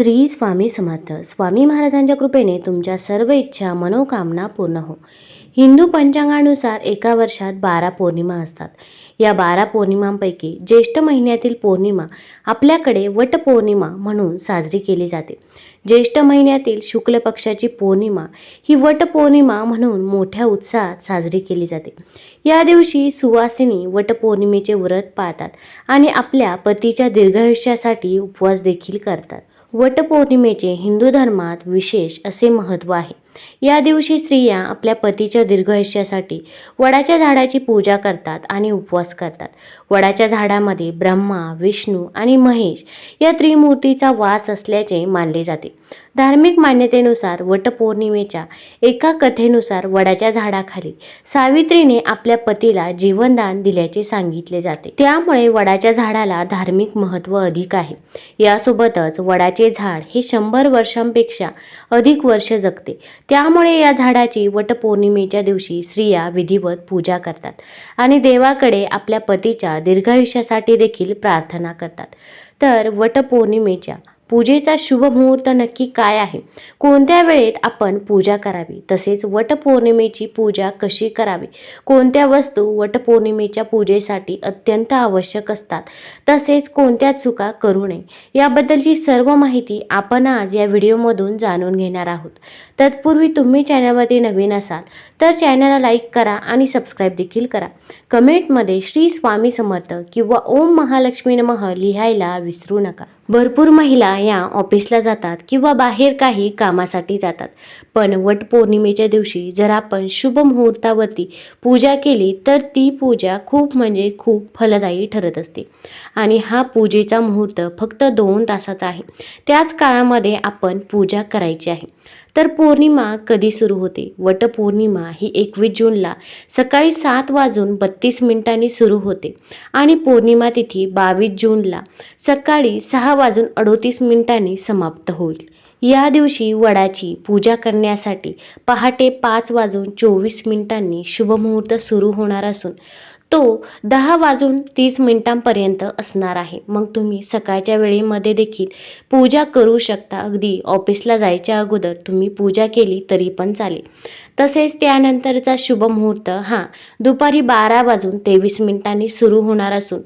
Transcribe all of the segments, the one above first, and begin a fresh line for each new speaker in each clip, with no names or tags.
श्री स्वामी समर्थ. स्वामी महाराजांच्या कृपेने तुमच्या सर्व इच्छा मनोकामना पूर्ण हो. हिंदू पंचांगानुसार एका वर्षात बारा पौर्णिमा असतात. या बारा पौर्णिमांपैकी ज्येष्ठ महिन्यातील पौर्णिमा आपल्याकडे वटपौर्णिमा म्हणून साजरी केली जाते. ज्येष्ठ महिन्यातील शुक्ल पक्षाची पौर्णिमा ही वटपौर्णिमा म्हणून मोठ्या उत्साहात साजरी केली जाते. या दिवशी सुवासिनी वटपौर्णिमेचे व्रत पाळतात आणि आपल्या पतीच्या दीर्घायुष्यासाठी उपवास देखील करतात. वटपौर्णिमेचे हिंदू धर्मात विशेष असे महत्त्व आहे. या दिवशी स्त्रिया आपल्या पतीच्या दीर्घायुष्यासाठी वडाच्या झाडाची पूजा करतात आणि उपवास करतात. वडाच्या झाडामध्ये ब्रह्मा विष्णू आणि महेश या त्रिमूर्तीचा वास असल्याचे मानले जाते. धार्मिक मान्यतेनुसार वटपौर्णिमेच्या एका कथेनुसार वडाच्या झाडाखाली सावित्रीने आपल्या पतीला जीवनदान दिल्याचे सांगितले जाते. त्यामुळे वडाच्या झाडाला धार्मिक महत्त्व अधिक आहे. यासोबतच वडाचे झाड हे शंभर वर्षांपेक्षा अधिक वर्ष जगते. त्यामुळे या झाडाची वटपौर्णिमेच्या दिवशी स्त्रिया विधिवत पूजा करतात आणि देवाकडे आपल्या पतीच्या दीर्घायुष्यासाठी देखील प्रार्थना करतात. तर वटपौर्णिमेच्या पूजेचा शुभ मुहूर्त नक्की काय आहे? कोणत्या वेळेत आपण पूजा करावी? तसेच वटपौर्णिमेची पूजा कशी करावी? कोणत्या वस्तू वटपौर्णिमेच्या पूजेसाठी अत्यंत आवश्यक असतात? तसेच कोणत्या चुका करू नये? याबद्दलची सर्व माहिती आपण आज या व्हिडिओमधून जाणून घेणार आहोत. तत्पूर्वी तुम्ही चॅनलवरती नवीन असाल तर चॅनलला लाईक करा आणि सबस्क्राईब देखील करा. कमेंटमध्ये श्री स्वामी समर्थ किंवा ओम महालक्ष्मी नमः लिहायला विसरू नका. भरपूर महिला या ऑफिसला जातात किंवा बाहेर काही कामासाठी जातात. पण वटपौर्णिमेच्या दिवशी जर आपण शुभ मुहूर्तावरती पूजा केली तर ती पूजा खूप म्हणजे खूप फलदायी ठरत असते. आणि हा पूजेचा मुहूर्त फक्त दोन तासाचा आहे. त्याच काळामध्ये आपण पूजा करायची आहे. तर पौर्णिमा कधी सुरू होते? वटपौर्णिमा ही एकवीस जूनला सकाळी सात वाजून बत्तीस मिनिटांनी सुरू होते. आणि पौर्णिमा तिथी बावीस जूनला सकाळी सहा वाजून अडोतीस मिनिटांनी समाप्त होईल. या दिवशी वडाची पूजा करण्यासाठी पहाटे पाच वाजून चोवीस मिनिटांनी शुभमुहूर्त सुरू होणार असून तो दहा वाजून तीस मिनिटांपर्यंत असणार आहे. मग तुम्ही सकाळच्या वेळेमध्ये देखील पूजा करू शकता. अगदी ऑफिसला जायच्या अगोदर तुम्ही पूजा केली तरी पण चालेल. तसेच त्यानंतरचा शुभ मुहूर्त हा दुपारी बारा वाजून तेवीस मिनिटांनी सुरू होणार असून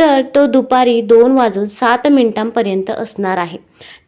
तर तो दुपारी दोन वाजून सात मिनिटांपर्यंत असणार आहे.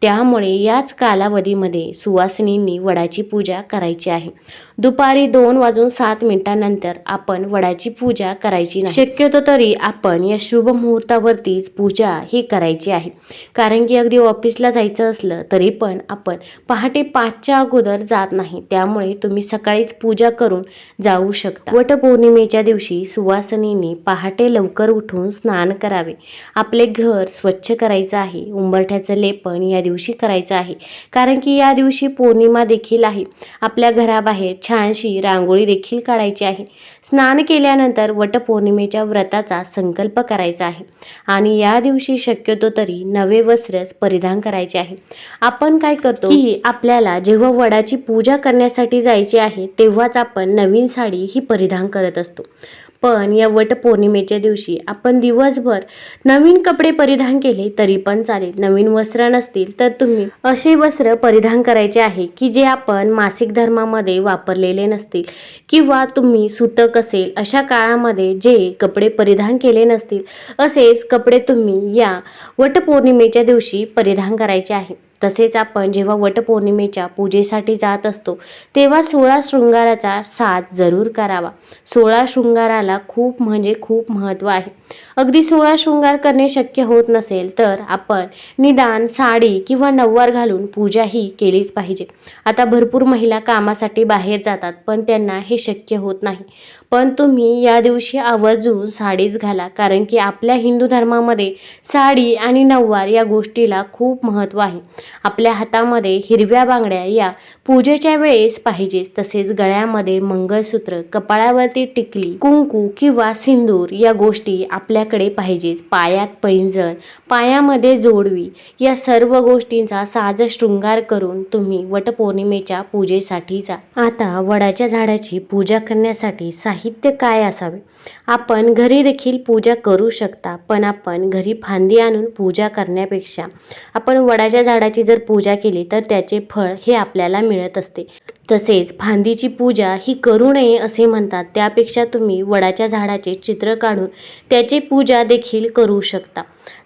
त्यामुळे याच कालावधीमध्ये सुवासिनींनी वडाची पूजा करायची आहे. दुपारी दोन वाजून सात मिनिटांनंतर आपण वडाची पूजा करायची नाही. शक्यतो तरी आपण या शुभ मुहूर्तावरतीच पूजा ही करायची आहे. कारण की अगदी ऑफिसला जायचं असलं तरी पण आपण पहाटे पाचच्या अगोदर जात नाही. त्यामुळे तुम्ही सकाळीच पूजा करून जाऊ शकता. वटपौर्णिमेच्या दिवशी सुवासिनींनी पहाटे लवकर उठून स्नान करावे. आपले घर स्वच्छ करायचं आहे. उंबरठ्याचं लेपन या दिवशी करायचं आहे. कारण की या दिवशी पौर्णिमा देखील आहे. आपल्या घराबाहेर छानशी रांगोळी देखील काढायची आहे. स्नान केल्यानंतर वटपौर्णिमेच्या व्रताचा संकल्प करायचा आहे. आणि या दिवशी शक्यतो तरी नवे वस्त्रच परिधान करायचे आहे. आपण काय करतो की आपल्याला जेव्हा वडाची पूजा करण्यासाठी जायची आहे तेव्हाच आपण नवीन साडी ही परिधान करत असतो. पण या वटपौर्णिमेच्या दिवशी आपण दिवसभर नवीन कपडे परिधान केले तरी पण चालेल. नवीन वस्त्र नसतील तर तुम्ही असे वस्त्र परिधान करायचे आहे की जे आपण मासिक धर्मामध्ये वापरलेले नसतील किंवा तुम्ही सुतक असेल अशा काळामध्ये जे कपडे परिधान केले नसतील असेच कपडे तुम्ही या वटपौर्णिमेच्या दिवशी परिधान करायचे आहे. तसेच आपण जेव्हा वटपौर्णिमेच्या पूजेसाठी जात असतो तेव्हा सोळा शृंगाराचा साथ जरूर करावा. सोळा शृंगाराला खूप म्हणजे खूप महत्त्व आहे. अगदी सोळा शृंगार करणे शक्य होत नसेल तर आपण निदान साडी किंवा नऊवार घालून पूजा ही केलीच पाहिजे. आता भरपूर महिला कामासाठी बाहेर जातात पण त्यांना हे शक्य होत नाही. पण तुम्ही या दिवशी आवर्जून साडीच घाला. कारण की आपल्या हिंदू धर्मामध्ये साडी आणि नऊवार या गोष्टीला खूप महत्त्व आहे. आपल्या हातामध्ये हिरव्या बांगड्या या पूजेच्या वेळेस पाहिजेच तसेच गळ्यामध्ये मंगळसूत्र कपाळावरती टिकली कुंकू किंवा सिंदूर या गोष्टी आपल्याकडे पाहिजेच पायात पैंजण पायामध्ये जोडवी या सर्व गोष्टींचा साज शृंगार करून तुम्ही वटपौर्णिमेच्या पूजेसाठी जा. आता वडाच्या झाडाची पूजा करण्यासाठी साहित्य काय असावे? आपण घरी देखील पूजा करू शकता पण आपण घरी फांदी आणून पूजा करण्यापेक्षा आपण वडाच्या झाडाची झाडाची जर पूजा केली तर त्याचे फळ हे आपल्याला मिळत असते. तसेच फांदीची पूजा ही करू नये असे म्हणतात त्यापेक्षा तुम्ही वडाच्या झाडाचे चित्र काढून त्याची पूजा देखील करू शकता.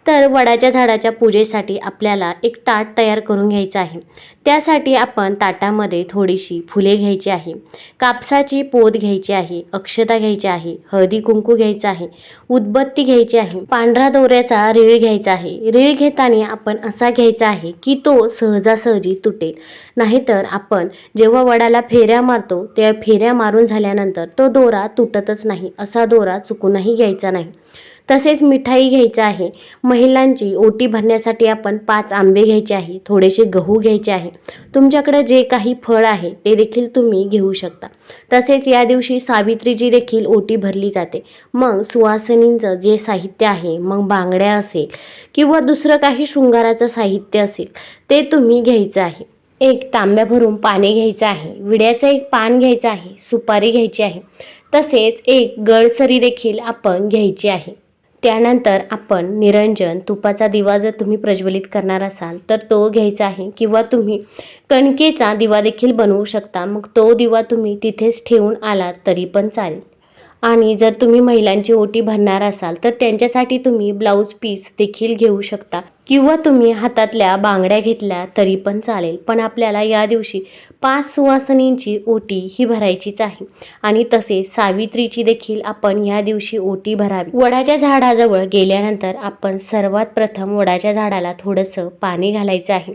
तर वडाच्या झाडाच्या पूजेसाठी आपल्याला एक ताट तयार करून घ्यायचं आहे. त्यासाठी आपण ताटामध्ये थोडीशी फुले घ्यायची आहे कापसाची पोत घ्यायची आहे अक्षता घ्यायची आहे हळदी कुंकू घ्यायचं आहे उदबत्ती घ्यायची आहे पांढरा दोऱ्याचा रीळ घ्यायचा आहे. रीळ घेताना आपण असा घ्यायचा आहे की तो सहजासहजी तुटेल. नाहीतर आपण जेव्हा वडाला फेऱ्या मारतो त्या फेऱ्या मारून झाल्यानंतर तो दोरा तुटतच नाही असा दोरा चुकूनही घ्यायचा नाही. तसेच मिठाई घ्यायचं आहे. महिलांची ओटी भरण्यासाठी आपण पाच आंबे घ्यायचे आहे. थोडेसे गहू घ्यायचे आहे. तुमच्याकडे जे काही फळ आहे ते देखील तुम्ही घेऊ शकता. तसेच या दिवशी सावित्रीची देखील ओटी भरली जाते. मग सुवासिनींचं जे साहित्य आहे मग बांगड्या असेल किंवा दुसरं काही शृंगाराचं साहित्य असेल ते तुम्ही घ्यायचं आहे. एक तांब्या भरून पाणी घ्यायचं आहे. विड्याचं एक पान घ्यायचं आहे. सुपारी घ्यायची आहे. तसेच एक गळसरी देखील आपण घ्यायची आहे. त्यानंतर आपण निरंजन तुपाचा दिवा जर तुम्ही प्रज्वलित करणार असाल तर तो घ्यायचा आहे किंवा तुम्ही कणकेचा दिवा देखील बनवू शकता. मग तो दिवा तुम्ही तिथेच ठेवून आलात तरी पण चालेल. आणि जर तुम्ही महिलांची ओटी भरणार असाल तर त्यांच्यासाठी तुम्ही ब्लाऊज पीस देखील घेऊ शकता. किंवा तुम्ही हातातल्या बांगड्या घेतल्या तरी पण चालेल. पण आपल्याला या दिवशी पाच सुवासनींची ओटी ही भरायचीच आहे. आणि तसेच सावित्रीची देखील आपण या दिवशी ओटी भरावी. वडाच्या झाडाजवळ गेल्यानंतर आपण सर्वात प्रथम वडाच्या झाडाला थोडंसं पाणी घालायचं आहे.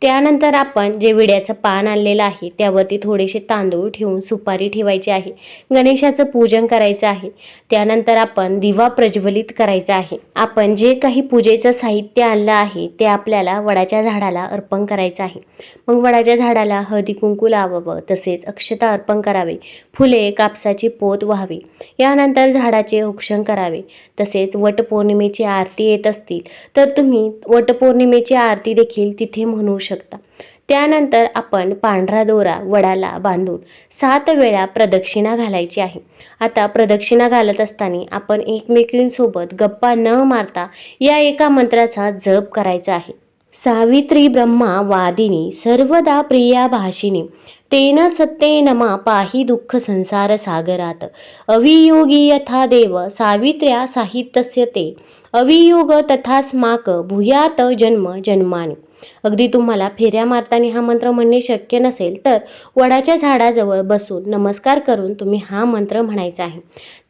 त्यानंतर आपण जे विड्याचं पान आणलेलं आहे त्यावरती थोडेसे तांदूळ ठेवून सुपारी ठेवायची आहे. गणेशाचं पूजन करायचं आहे. त्यानंतर आपण दिवा प्रज्वलित करायचा आहे. आपण जे काही पूजेचं साहित्य आणलं आहे ते आपल्याला वडाच्या झाडाला अर्पण करायचं आहे. मग वडाच्या झाडाला हळदी कुंकू लावावं तसेच अक्षता अर्पण करावे फुले कापसाची पोत व्हावी. यानंतर झाडाचे औक्षण करावे. तसेच वटपौर्णिमेची आरती येत असतील तर तुम्ही वटपौर्णिमेची आरती देखील तिथे म्हणू शकता. त्यानंतर आपण पांढरा दोरा वडाला बांधून सात वेळा प्रदक्षिणा घालायची आहे. आता प्रदक्षिणा घालत असताना आपण एकमेकींसोबत गप्पा न मारता या एका मंत्राचा जप करायचा आहे. सावित्री ब्रह्मा वादिनी सर्वदा प्रिया भाषिनी तेन सत्ते नमा पाही दुःख संसार सागरात. अवियोगी यथा देव सावित्र्या साहित्यस्य ते. अवियोग तथा स्माक भूयात जन्म जन्माने. अगदी तुम्हाला फेऱ्या मारताना हा मंत्र म्हणणे शक्य नसेल तर वडाच्या झाडाजवळ बसून नमस्कार करून तुम्ही हा मंत्र म्हणायचा आहे.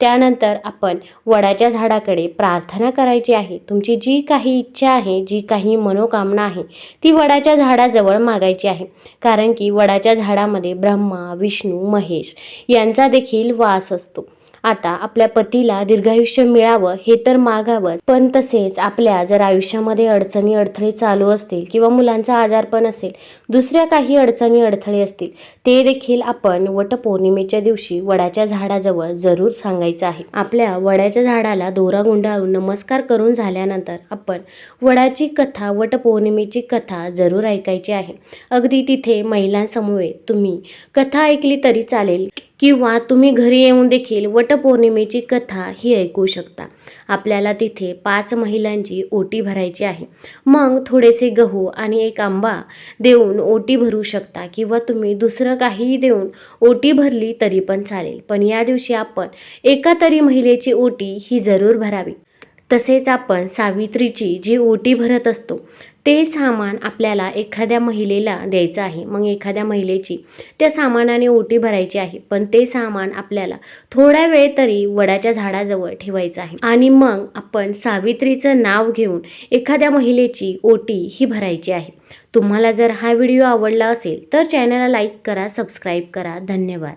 त्यानंतर आपण वडाच्या झाडाकडे प्रार्थना करायची आहे. तुमची जी काही इच्छा आहे जी काही मनोकामना आहे ती वडाच्या झाडाजवळ मागायची आहे. कारण की वडाच्या झाडामध्ये ब्रह्मा विष्णू महेश यांचा देखील वास असतो. आता आपल्या पतीला दीर्घायुष्य मिळावं हे तर मागावं पण तसेच आपल्या जर आयुष्यामध्ये अडचणी अडथळे चालू असतील किंवा मुलांचा आजारपण असेल दुसऱ्या काही अडचणी अडथळे असतील ते देखील आपण वटपौर्णिमेच्या दिवशी वडाच्या झाडाजवळ जरूर सांगायचं आहे. आपल्या वडाच्या झाडाला दोरा गुंडाळून नमस्कार करून झाल्यानंतर आपण वडाची कथा वटपौर्णिमेची कथा जरूर ऐकायची आहे. अगदी तिथे महिलांसमवेत तुम्ही कथा ऐकली तरी चालेल. किंवा तुम्ही घरी येऊन देखील वटपौर्णिमेची कथा ही ऐकू शकता. आपल्याला तिथे पाच महिलांची ओटी भरायची आहे. मग थोडेसे गहू आणि एक आंबा देऊन ओटी भरू शकता किंवा तुम्ही दुसरं काहीही देऊन ओटी भरली तरी पण चालेल. पण या दिवशी आपण एका तरी महिलेची ओटी ही जरूर भरावी. तसेच आपण सावित्रीची जी ओटी भरत असतो ते सामान आपल्याला एखाद्या महिलेला द्यायचं आहे. मग एखाद्या महिलेची त्या सामानाने ओटी भरायची आहे पण ते सामान आपल्याला थोड्या वेळ तरी वडाच्या झाडाजवळ ठेवायचं आहे. आणि मग आपण सावित्रीचं नाव घेऊन एखाद्या महिलेची ओटी ही भरायची आहे. तुम्हाला जर हा व्हिडिओ आवडला असेल तर चॅनलला लाईक करा सबस्क्राईब करा. धन्यवाद.